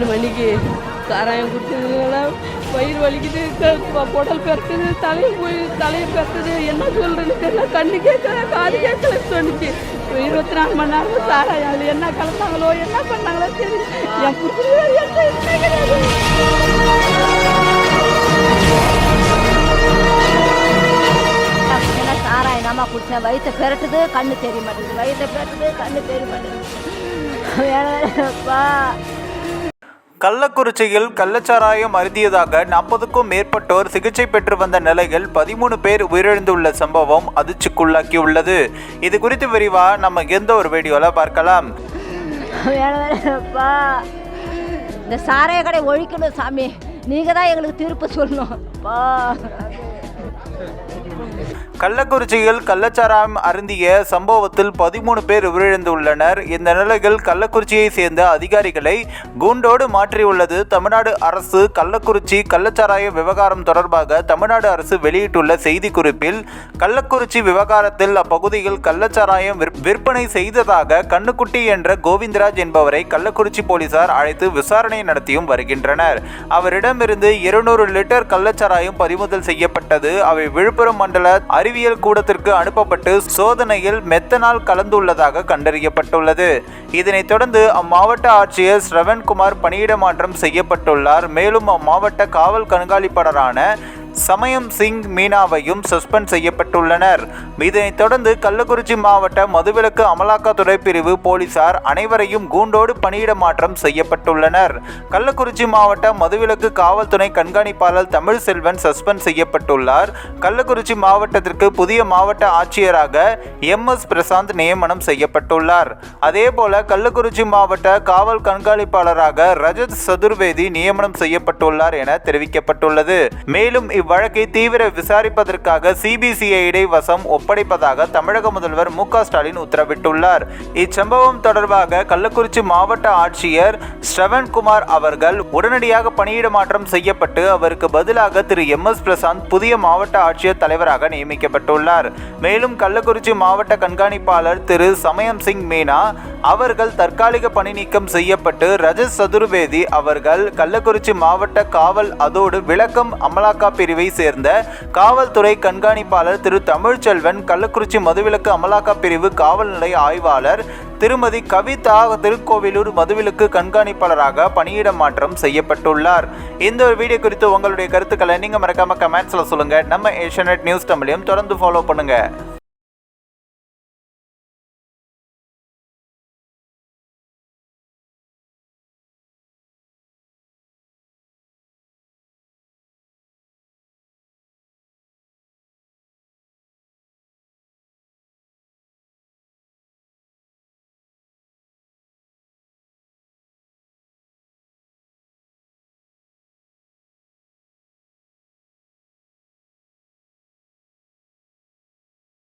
ரெண்டு மணிக்கு சாராயம் குடிச்சதுனால பயிர் வலிக்குது க- குடல் தலையை தலையும் போய் தலையும் பெருக்குது. என்ன சொல்றேன்னு தெரியல. கண்ணு கேட்கல காது கேட்கல சொன்னிச்சு இருபத்தி நாலு மணி நேரம் சாராயம் அது என்ன கலந்தாங்களோ என்ன பண்ணாங்களோ தெரியல. என் கிடையாது. என்ன சாராயம் தாம்மா குடிச்சேன் வயிற்றை பெரட்டுது கண்ணு தெரிய மாட்டேங்குது. வயிற்றை பெரட்டுது கண்ணு தெரிய மாட்டேங்குது. வேணப்பா கள்ளக்குறிச்சியில் கள்ளச்சாராயம் அருந்தியதாக நாற்பதுக்கும் மேற்பட்டோர் சிகிச்சை பெற்று வந்த நிலையில் பதிமூணு பேர் உயிரிழந்துள்ள சம்பவம் அதிர்ச்சிக்குள்ளாக்கியுள்ளது. இது குறித்து விரிவா நம்ம எந்த ஒரு வீடியோல பார்க்கலாம். இந்த சாராய கடை ஒழிக்கணும் சாமி. நீங்கள் தான் எங்களுக்கு தீர்ப்பு சொல்லணும். கள்ளக்குறிச்சியில் கள்ளச்சாராயம் அருந்திய சம்பவத்தில் பதிமூணு பேர் உயிரிழந்துள்ளனர். இந்த நிலையில் கள்ளக்குறிச்சியை சேர்ந்த அதிகாரிகளை கூண்டோடு மாற்றியுள்ளது. தமிழ்நாடு அரசு கள்ளக்குறிச்சி கள்ளச்சாராய விவகாரம் தொடர்பாக தமிழ்நாடு அரசு வெளியிட்டுள்ள செய்திக்குறிப்பில் கள்ளக்குறிச்சி விவகாரத்தில் அப்பகுதியில் கள்ளச்சாராயம் விற்- விற்பனை செய்ததாக கண்ணுக்குட்டி என்ற கோவிந்தராஜ் என்பவரை கள்ளக்குறிச்சி போலீசார் அழைத்து விசாரணை நடத்தியும் வருகின்றனர். அவரிடமிருந்து இருநூறு லிட்டர் கள்ளச்சாராயம் பறிமுதல் செய்யப்பட்டது. அவை விழுப்புரம் மண்டல அறிவியல் கூடத்திற்கு அனுப்பப்பட்டு சோதனையில் மெத்தனால் கலந்துள்ளதாக கண்டறியப்பட்டுள்ளது. இதனைத் தொடர்ந்து அம்மாவட்ட ஆட்சியர் ஸ்ரவன்குமார் பணியிட மாற்றம் செய்யப்பட்டுள்ளார். மேலும் அம்மாவட்ட காவல் கண்காணிப்பாளரான சமயம் சிங் மீனாவையும் சஸ்பெண்ட் செய்யப்பட்டுள்ளனர். இதனைத் தொடர்ந்து கள்ளக்குறிச்சி மாவட்ட மதுவிலக்கு அமலாக்கத்துறை பிரிவு போலீசார் அனைவரையும் கூண்டோடு பணியிட மாற்றம் செய்யப்பட்டுள்ளனர். கள்ளக்குறிச்சி மாவட்ட மதுவிலக்கு காவல்துறை கண்காணிப்பாளர் தமிழ் செல்வன் சஸ்பெண்ட் செய்யப்பட்டுள்ளார். கள்ளக்குறிச்சி மாவட்டத்திற்கு புதிய மாவட்ட ஆட்சியராக எம். எஸ். பிரசாந்த் நியமனம் செய்யப்பட்டுள்ளார். அதேபோல கள்ளக்குறிச்சி மாவட்ட காவல் கண்காணிப்பாளராக ரஜத் சதுர்வேதி நியமனம் செய்யப்பட்டுள்ளார் என தெரிவிக்கப்பட்டுள்ளது. மேலும் இவ் வழக்கை தீவிர விசாரிப்பதற்காக சிபிசிஐடி வசம் ஒப்படைப்பதாக தமிழக முதல்வர் மு ஸ்டாலின் உத்தரவிட்டுள்ளார். இச்சம்பவம் தொடர்பாக கள்ளக்குறிச்சி மாவட்ட ஆட்சியர் ஸ்ரவன்குமார் அவர்கள் உடனடியாக பணியிட மாற்றம் செய்யப்பட்டு அவருக்கு பதிலாக திரு எம் எஸ் பிரசாந்த் புதிய மாவட்ட ஆட்சியர் தலைவராக நியமிக்கப்பட்டுள்ளார். மேலும் கள்ளக்குறிச்சி மாவட்ட கண்காணிப்பாளர் திரு சமயம் சிங் மீனா அவர்கள் தற்காலிக பணி நீக்கம் செய்யப்பட்டு ரஜத் சதுர்வேதி அவர்கள் கள்ளக்குறிச்சி மாவட்ட காவல் அதோடு விளக்கம் அமலாக்கா பிரிவை சேர்ந்த காவல்துறை கண்காணிப்பாளர் திரு தமிழ்ச்செல்வன் கள்ளக்குறிச்சி மதுவிலக்கு அமலாக்க பிரிவு காவல் நிலைய ஆய்வாளர் திருமதி கவிதா திருக்கோவிலூர் மதுவிலக்கு கண்காணிப்பாளராக பணியிட மாற்றம் செய்யப்பட்டுள்ளார். இந்த ஒரு வீடியோ குறித்து உங்களுடைய கருத்துக்களை நீங்கள் மறக்காம கமெண்ட்ஸில் சொல்லுங்க. நம்ம ஏஷியநெட் நியூஸ் தமிழையும் தொடர்ந்து ஃபாலோ பண்ணுங்க.